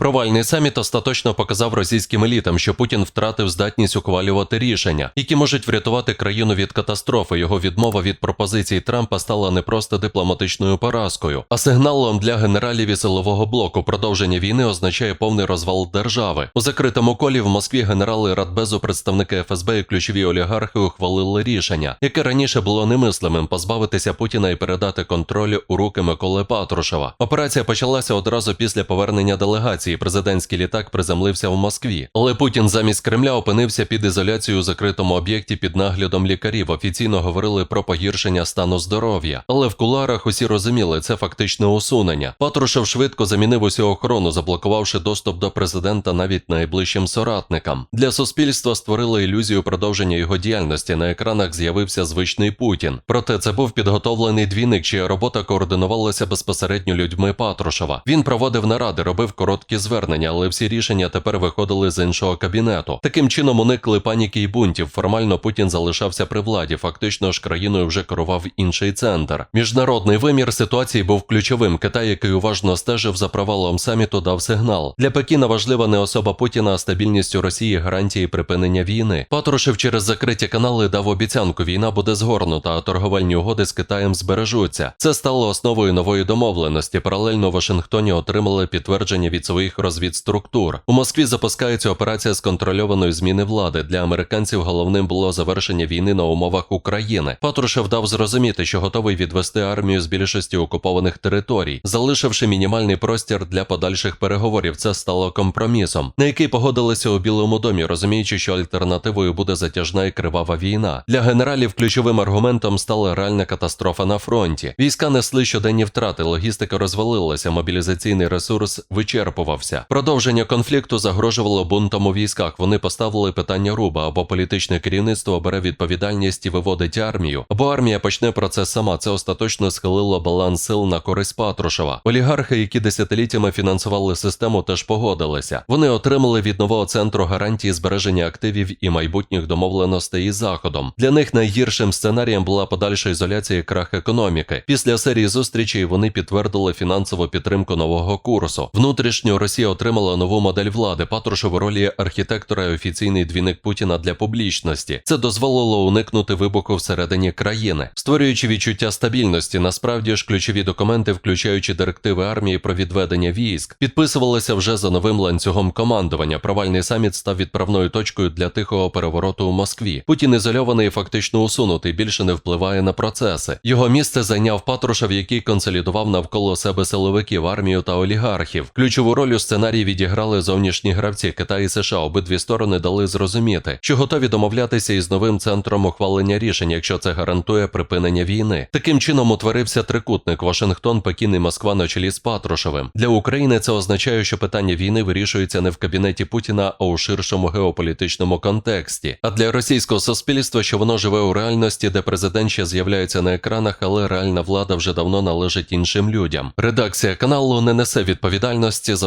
Провальний саміт остаточно показав російським елітам, що Путін втратив здатність ухвалювати рішення, які можуть врятувати країну від катастрофи. Його відмова від пропозицій Трампа стала не просто дипломатичною поразкою, а сигналом для генералів і силового блоку. Продовження війни означає повний розвал держави. У закритому колі в Москві генерали Радбезу, представники ФСБ і ключові олігархи ухвалили рішення, яке раніше було немислимим позбавитися Путіна і передати контроль у руки Миколи Патрушева. Операція почалася одразу після повернення делегації. Президентський літак приземлився в Москві, але Путін замість Кремля опинився під ізоляцією у закритому об'єкті під наглядом лікарів. Офіційно говорили про погіршення стану здоров'я, але в куларах усі розуміли, це фактичне усунення. Патрушев швидко замінив усю охорону, заблокувавши доступ до президента навіть найближчим соратникам. Для суспільства створили ілюзію продовження його діяльності. На екранах з'явився звичний Путін. Проте це був підготовлений двійник, чия робота координувалася безпосередньо людьми Патрушева. Він проводив наради, робив короткі звернення, але всі рішення тепер виходили з іншого кабінету. Таким чином уникли паніки і бунтів. Формально Путін залишався при владі. Фактично ж країною вже керував інший центр. Міжнародний вимір ситуації був ключовим. Китай, який уважно стежив за провалом саміту, дав сигнал. Для Пекіна важлива не особа Путіна, а стабільність у Росії, гарантії припинення війни. Патрушев через закриті канали дав обіцянку, війна буде згорнута, а торговельні угоди з Китаєм збережуться. Це стало основою нової домовленості. Паралельно в Вашингтоні отримали підтвердження від своїх розвідструктур. У Москві запускається операція з контрольованої зміни влади. Для американців головним було завершення війни на умовах України. Патрушев дав зрозуміти, що готовий відвести армію з більшості окупованих територій, залишивши мінімальний простір для подальших переговорів. Це стало компромісом, на який погодилися у Білому домі, розуміючи, що альтернативою буде затяжна і кривава війна. Для генералів ключовим аргументом стала реальна катастрофа на фронті. Війська несли щоденні втрати, логістика розвалилася, мобілізаційний ресурс вичерпувався. Продовження конфлікту загрожувало бунтом у військах. Вони поставили питання руба або політичне керівництво бере відповідальність і виводить армію, або армія почне процес сама. Це остаточно схилило баланс сил на користь Патрушева. Олігархи, які десятиліттями фінансували систему, теж погодилися. Вони отримали від нового центру гарантії збереження активів і майбутніх домовленостей із заходом. Для них найгіршим сценарієм була подальша ізоляція і крах економіки. Після серії зустрічей вони підтвердили фінансову підтримку нового курсу. Внутрішньо Росія отримала нову модель влади. Патрушев у ролі архітектора і офіційний двійник Путіна для публічності. Це дозволило уникнути вибуху всередині країни, створюючи відчуття стабільності. Насправді ж ключові документи, включаючи директиви армії про відведення військ, підписувалися вже за новим ланцюгом командування. Провальний саміт став відправною точкою для тихого перевороту у Москві. Путін ізольований фактично усунутий, більше не впливає на процеси. Його місце зайняв Патрушев, який консолідував навколо себе силовиків, армію та олігархів. Ключову роль у сценарії відіграли зовнішні гравці Китай і США. Обидві сторони дали зрозуміти, що готові домовлятися із новим центром ухвалення рішень, якщо це гарантує припинення війни. Таким чином утворився трикутник Вашингтон, Пекін і Москва на чолі з Патрушевим. Для України це означає, що питання війни вирішується не в кабінеті Путіна, а у ширшому геополітичному контексті. А для російського суспільства, що воно живе у реальності, де президент ще з'являється на екранах, але реальна влада вже давно належить іншим людям. Редакція каналу не несе відповідальності за